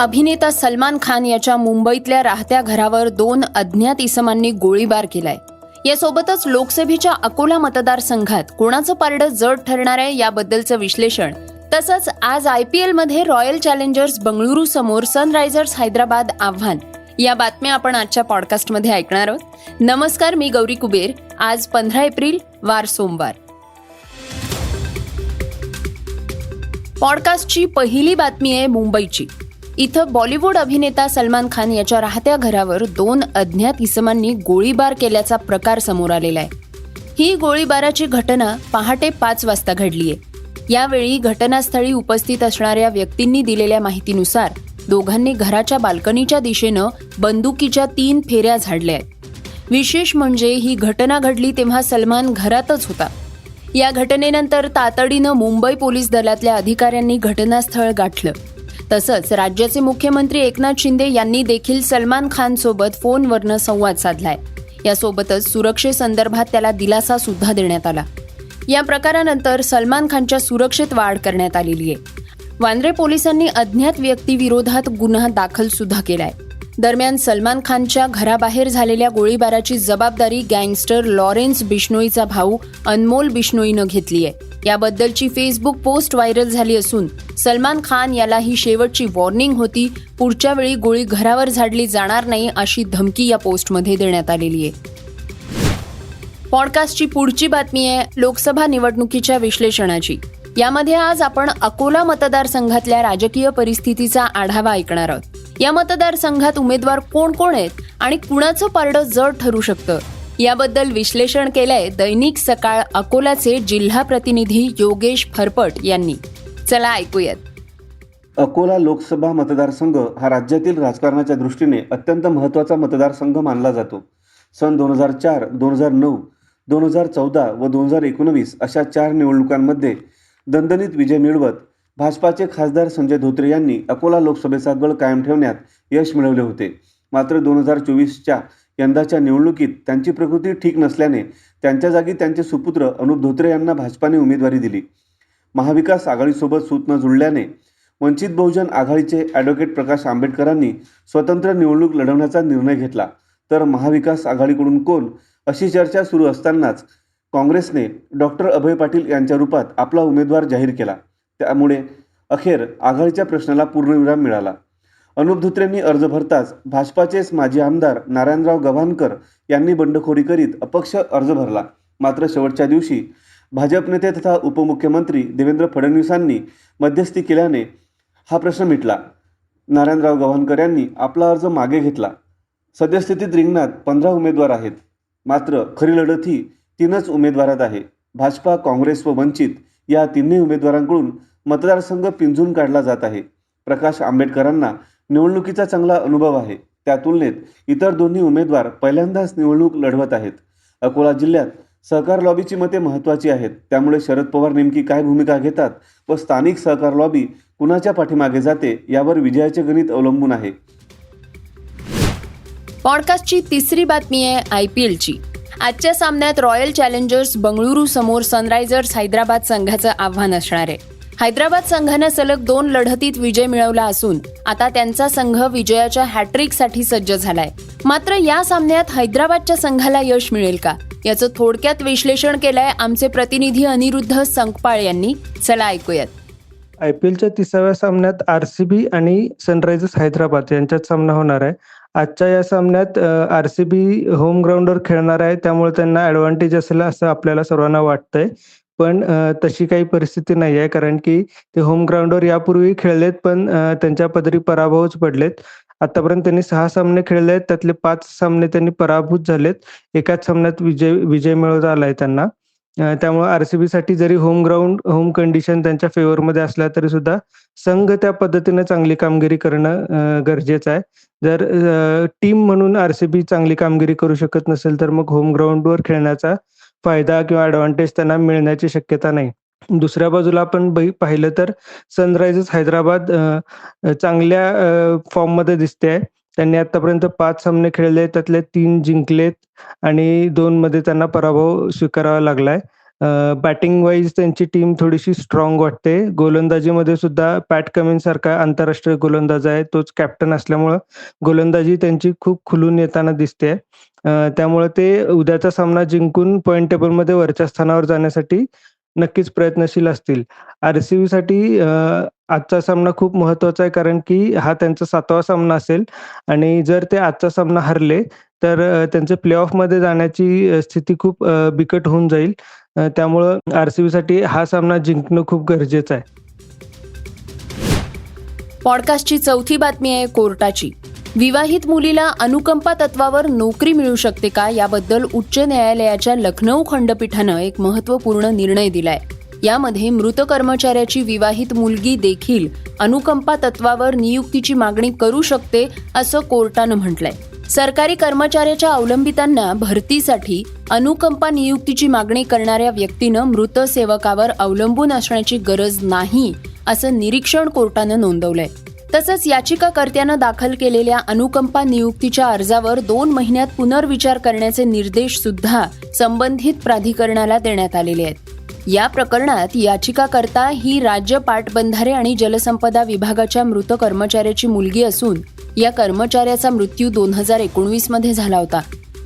अभिनेता सलमान खान याच्या मुंबईतल्या राहत्या घरावर दोन अज्ञात इसमांनी गोळीबार केलाय. यासोबतच लोकसभेच्या अकोला मतदारसंघात कोणाचं पारडं जड ठरणार आहे याबद्दलचं विश्लेषण तसंच आज आय पी एलमध्ये रॉयल चॅलेंजर्स बंगळुरू समोर सनरायझर्स हैदराबाद आव्हान. या बातम्या आपण आजच्या पॉडकास्टमध्ये ऐकणार आहोत. नमस्कार मी गौरी कुबेर. आज पंधरा एप्रिल वार सोमवार. पॉडकास्टची पहिली बातमी आहे मुंबईची. इथं बॉलिवूड अभिनेता सलमान खान याच्या राहत्या घरावर दोन अज्ञात इसमांनी गोळीबार केल्याचा प्रकार समोर आलेला आहे. ही गोळीबाराची घटना पहाटे पाच वाजता घडलीय यावेळी घटनास्थळी उपस्थित असणाऱ्या व्यक्तींनी दिलेल्या माहितीनुसार दोघांनी घराच्या बाल्कनीच्या दिशेनं बंदुकीच्या तीन फेऱ्या झाडल्या आहेत. विशेष म्हणजे ही घटना घडली तेव्हा सलमान घरातच होता. या घटनेनंतर तातडीनं मुंबई पोलीस दलातल्या अधिकाऱ्यांनी घटनास्थळ गाठलं. तसंच राज्याचे मुख्यमंत्री एकनाथ शिंदे यांनी देखील सलमान खान सोबत फोनवरनं संवाद साधलाय. यासोबतच सुरक्षेसंदर्भात त्याला दिलासा सुद्धा देण्यात आला. या प्रकारानंतर सलमान खानच्या सुरक्षेत वाढ करण्यात आलेली आहे. वांद्रे पोलिसांनी अज्ञात व्यक्तीविरोधात गुन्हा दाखल सुद्धा केलाय. दरम्यान सलमान खानच्या घराबाहेर झालेल्या गोळीबाराची जबाबदारी गँगस्टर लॉरेन्स बिश्नोईचा भाऊ अनमोल बिश्नोईनं घेतली आहे. याबद्दलची फेसबुक पोस्ट व्हायरल झाली असून सलमान खान याला ही शेवटची वॉर्निंग होती पुढच्या वेळी गोळी घरावर झाडली जाणार नाही अशी धमकी या पोस्टमध्ये देण्यात आलेली आहे. पॉडकास्टची पुढची बातमी आहे लोकसभा निवडणुकीच्या विश्लेषणाची. यामध्ये आज आपण अकोला मतदारसंघातल्या राजकीय परिस्थितीचा आढावा ऐकणार आहोत. या मतदारसंघात उमेदवार कोण कोण आहेत आणि कुणाचं पारडं जड ठरू शकतं? याबद्दल विश्लेषण केलंय दैनिक सकाळ अकोलाचे जिल्हा प्रतिनिधी योगेश फरपट यांनी. चला ऐकूयात. अकोला लोकसभा मतदारसंघ हा राज्यातील राजकारणाच्या दृष्टीने अत्यंत महत्त्वाचा मतदारसंघ मानला जातो. सन दोन हजार चार दोन हजार नऊ दोन हजार चौदा व दोन हजार एकोणवीस अशा चार निवडणुकांमध्ये दणदणीत विजय मिळवत भाजपाचे खासदार संजय धोत्रे यांनी अकोला लोकसभेचा गड कायम ठेवण्यात यश मिळवले होते. मात्र दोन हजार चोवीसच्या यंदाच्या निवडणुकीत त्यांची प्रकृती ठीक नसल्याने त्यांच्या जागी त्यांचे सुपुत्र अनुप धोत्रे यांना भाजपाने उमेदवारी दिली. महाविकास आघाडीसोबत सूत न जुळल्याने वंचित बहुजन आघाडीचे ॲडव्होकेट प्रकाश आंबेडकरांनी स्वतंत्र निवडणूक लढवण्याचा निर्णय घेतला. तर महाविकास आघाडीकडून कोण? अशी चर्चा सुरू असतानाच काँग्रेसने डॉक्टर अभय पाटील यांच्या रूपात आपला उमेदवार जाहीर केला. त्यामुळे अखेर आघाडीच्या प्रश्नाला पूर्णविराम मिळाला. अनुप धुत्रेंनी अर्ज भरताच भाजपाचेच माजी आमदार नारायणराव गव्हाणकर यांनी बंडखोरी करीत अपक्ष अर्ज भरला. मात्र शेवटच्या दिवशी भाजप नेते तथा उपमुख्यमंत्री देवेंद्र फडणवीसांनी मध्यस्थी केल्याने हा प्रश्न मिटला. नारायणराव गव्हाणकर यांनी आपला अर्ज मागे घेतला. सद्यस्थितीत रिंगणात पंधरा उमेदवार आहेत. मात्र खरी लढत ही तीनच उमेदवारात आहे. भाजपा काँग्रेस व वंचित या तिन्ही उमेदवारांकडून मतदारसंघ पिंजून काढला जात आहे. प्रकाश आंबेडकरांना निवडणुकीचा चांगला अनुभव आहे. त्या तुलनेत इतर दोन्ही उमेदवार पहिल्यांदाच निवडणूक लढवत आहेत. अकोला जिल्ह्यात सहकार लॉबीची मते महत्त्वाची आहेत. त्यामुळे शरद पवार नेमकी काय भूमिका घेतात व स्थानिक सहकार लॉबी कुणाच्या पाठीमागे जाते यावर विजयाचे गणित अवलंबून आहे. पॉडकास्टची तिसरी बातमी आहे आय पी एलची. आजच्या सामन्यात रॉयल चॅलेंजर्स बंगळुरू समोर सनरायझर्स हैदराबाद संघाचं आव्हान असणार आहे. हैदराबाद संघानं सलग दोन लढतीत विजय मिळवला असून आता त्यांचा संघ विजयाच्या हॅट्रिकसाठी सज्ज झालाय. मात्र या सामन्यात हैदराबादच्या संघाला यश मिळेल का? याचं थोडक्यात विश्लेषण केलंय आमचे प्रतिनिधी अनिरुद्ध संकपाळ यांनी. चला ऐकूयात. आय पी एलच्या तिसाव्या सामन्यात आर सी बी आणि सनरायझर्स हैदराबाद यांच्यात सामना होणार आहे. आजच्या या सामन्यात आर सी बी होम ग्राउंडवर खेळणार आहे. त्यामुळे त्यांना ऍडव्हान्टेज असेल असं आपल्याला सर्वांना वाटतंय. पण तशी काही परिस्थिती नाही आहे. कारण की ते होम ग्राउंडवर यापूर्वी खेळलेत पण त्यांच्या पदरी पराभवच पडलेत. आतापर्यंत त्यांनी सहा सामने खेळले आहेत. त्यातले पाच सामने त्यांनी पराभूत झालेत. एकाच सामन्यात विजय विजय मिळवता आलाय त्यांना. त्यामुळे आरसीबी साठी जरी होम ग्राउंड होम कंडिशन त्यांच्या फेवरमध्ये असल्या तरी सुद्धा संघ त्या पद्धतीने चांगली कामगिरी करणं गरजेचं आहे. जर टीम म्हणून आरसीबी चांगली कामगिरी करू शकत नसेल तर मग होम ग्राउंडवर खेळण्याचा फायदा किंवा ऍडव्हान्टेज त्यांना मिळण्याची शक्यता नाही. दुसऱ्या बाजूला आपण पाहिलं तर सनरायझर्स हैदराबाद चांगल्या फॉर्ममध्ये दिसते. आहे त्यांनी आतापर्यंत पाच सामने खेळले त्यातले तीन जिंकलेत आणि दोन मध्ये त्यांना पराभव स्वीकारावा लागलाय. बॅटिंग वाईज त्यांची टीम थोडीशी स्ट्रॉंग वाटते. गोलंदाजीमध्ये सुद्धा पॅट कमिन्स सारखा आंतरराष्ट्रीय गोलंदाज आहे. तोच कॅप्टन असल्यामुळं गोलंदाजी त्यांची खूप खुलून येताना दिसते. त्यामुळे ते उद्याचा सामना जिंकून पॉईंट टेबलमध्ये वरच्या स्थानावर जाण्यासाठी नक्कीच प्रयत्नशील असतील. आरसीबी साठी आजचा सामना खूप महत्त्वाचा आहे. कारण की हा त्यांचा सातवा सामना असेल. आणि जर ते आजचा सामना हरले तर त्यांचे प्ले ऑफमध्ये जाण्याची स्थिती खूप बिकट होऊन जाईल. त्यामुळं आरसाठी हा सामना जिंकणं खूप गरजेचं आहे. पॉडकास्टची चौथी बातमी आहे कोर्टाची. विवाहित मुलीला अनुकंपा तत्वावर नोकरी मिळू शकते का याबद्दल उच्च न्यायालयाच्या लखनौ खंडपीठानं एक महत्त्वपूर्ण निर्णय दिलाय. यामध्ये मृत कर्मचाऱ्याची विवाहित मुलगी देखील अनुकंपा तत्वावर नियुक्तीची मागणी करू शकते असं कोर्टानं म्हटलंय. सरकारी कर्मचाऱ्याच्या अवलंबितांना भरतीसाठी अनुकंपा नियुक्तीची मागणी करणाऱ्या व्यक्तीनं मृत सेवकावर अवलंबून असण्याची गरज नाही असं निरीक्षण कोर्टानं नोंदवलंय. तसंच याचिकाकर्त्यानं दाखल केलेल्या अनुकंपा नियुक्तीच्या अर्जावर दोन महिन्यात पुनर्विचार करण्याचे निर्देश सुद्धा संबंधित प्राधिकरणाला देण्यात आलेले आहेत. या प्रकरणात याचिकाकर्ता ही राज्य पाटबंधारे आणि जलसंपदा विभागाच्या मृत कर्मचाऱ्याची मुलगी असून या कर्मचाऱ्याचा मृत्यू दोन हजार एकोणवीसमध्ये झाला होता.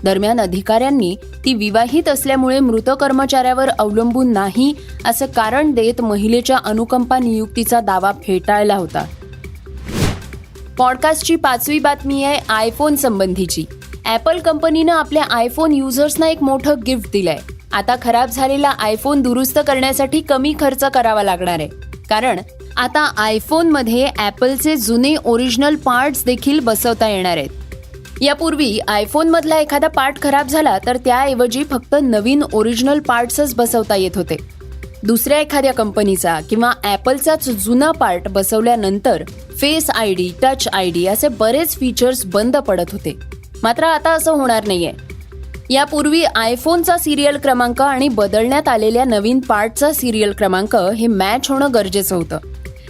दरम्यान अधिकाऱ्यांनी ती विवाहित असल्यामुळे मृत कर्मचाऱ्यावर अवलंबून नाही असं कारण देत महिलेच्या अनुकंपा नियुक्तीचा दावा फेटाळला होता. पॉडकास्टची पाचवी बातमी आहे आयफोन संबंधीची. ॲपल कंपनीनं आपल्या आयफोन युजर्सना एक मोठं गिफ्ट दिलंय. आता खराब झालेला आयफोन दुरुस्त करण्यासाठी कमी खर्च करावा लागणार आहे. कारण आता आयफोनमध्ये ॲपलचे जुने ओरिजिनल पार्ट्स देखील बसवता येणार आहेत. यापूर्वी आयफोनमधला एखादा पार्ट खराब झाला तर त्याऐवजी फक्त नवीन ओरिजिनल पार्ट्सच बसवता येत होते. दुसऱ्या एखाद्या कंपनीचा किंवा ॲपलचाच जुना पार्ट बसवल्यानंतर face I D touch I D असे बरेच फीचर्स बंद पडत होते. मात्र आता असं होणार नाहीये. यापूर्वी आयफोनचा सिरियल क्रमांक आणि बदलण्यात आलेल्या नवीन पार्टचा सिरियल क्रमांक हे मॅच होणं गरजेचं होतं.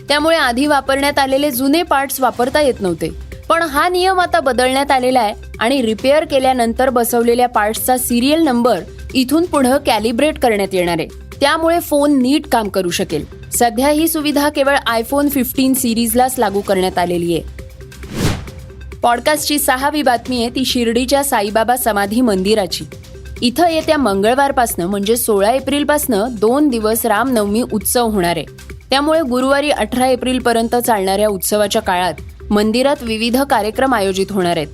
त्यामुळे आधी वापरण्यात आलेले जुने पार्ट्स वापरता येत नव्हते. पण हा नियम आता बदलण्यात आलेला आहे आणि रिपेअर केल्यानंतर बसवलेल्या पार्ट्सचा सिरियल नंबर इथून पुढे कॅलिब्रेट करण्यात येणार आहे. त्यामुळे फोन नीट काम करू शकेल. सध्या ही सुविधा केवळ आयफोन फिफ्टीन सिरीजलाच लागू करण्यात आलेली आहे. पॉडकास्टची सहावी बातमी आहे ती शिर्डीच्या साईबाबा समाधी मंदिराची. इथं येत्या मंगळवारपासनं म्हणजे सोळा एप्रिलपासनं दोन दिवस रामनवमी उत्सव होणार आहे. त्यामुळे गुरुवारी अठरा एप्रिल पर्यंत चालणाऱ्या उत्सवाच्या काळात मंदिरात विविध कार्यक्रम आयोजित होणार आहेत.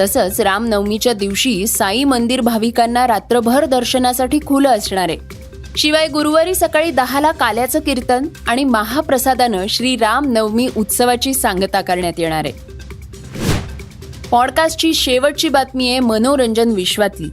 तसंच रामनवमीच्या दिवशी साई मंदिर भाविकांना रात्रभर दर्शनासाठी खुलं असणार आहे. शिवाय गुरुवारी सकाळी दहाला काल्याचं कीर्तन आणि महाप्रसादानं श्री राम नवमी उत्सवाची सांगता करण्यात येणार आहे. पॉडकास्टची शेवटची बातमी आहे मनोरंजन विश्वातली.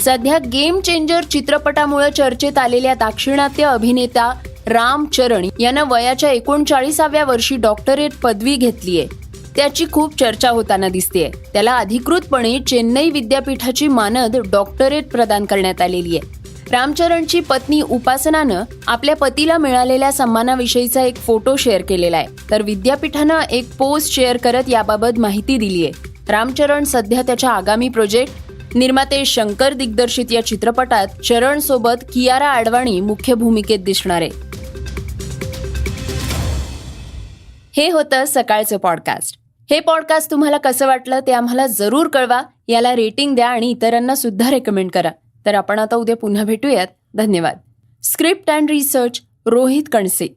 सध्या गेम चेंजर चित्रपटामुळे चर्चेत आलेल्या दाक्षिणात्य अभिनेता राम चरण यानं वयाच्या एकोणचाळीसाव्या वर्षी डॉक्टरेट पदवी घेतली आहे त्याची खूप चर्चा होताना दिसतेय. त्याला अधिकृतपणे चेन्नई विद्यापीठाची मानद डॉक्टरेट प्रदान करण्यात आलेली आहे रामचरणची पत्नी उपासनानं आपल्या पतीला मिळालेल्या सन्मानाविषयीचा एक फोटो शेअर केलेला आहे. तर विद्यापीठानं एक पोस्ट शेअर करत याबाबत माहिती दिली आहे रामचरण सध्या त्याच्या आगामी प्रोजेक्ट निर्माते शंकर दिग्दर्शित या चित्रपटात चरण सोबत कियारा आडवाणी मुख्य भूमिकेत दिसणार आहे. हे होतं सकाळचं पॉडकास्ट. हे पॉडकास्ट तुम्हाला कसं वाटलं ते आम्हाला जरूर कळवा याला रेटिंग द्या आणि इतरांना सुद्धा रेकमेंड करा. तर आपण आता उद्या पुन्हा भेटूयात. धन्यवाद. Script and research Rohit Kanse.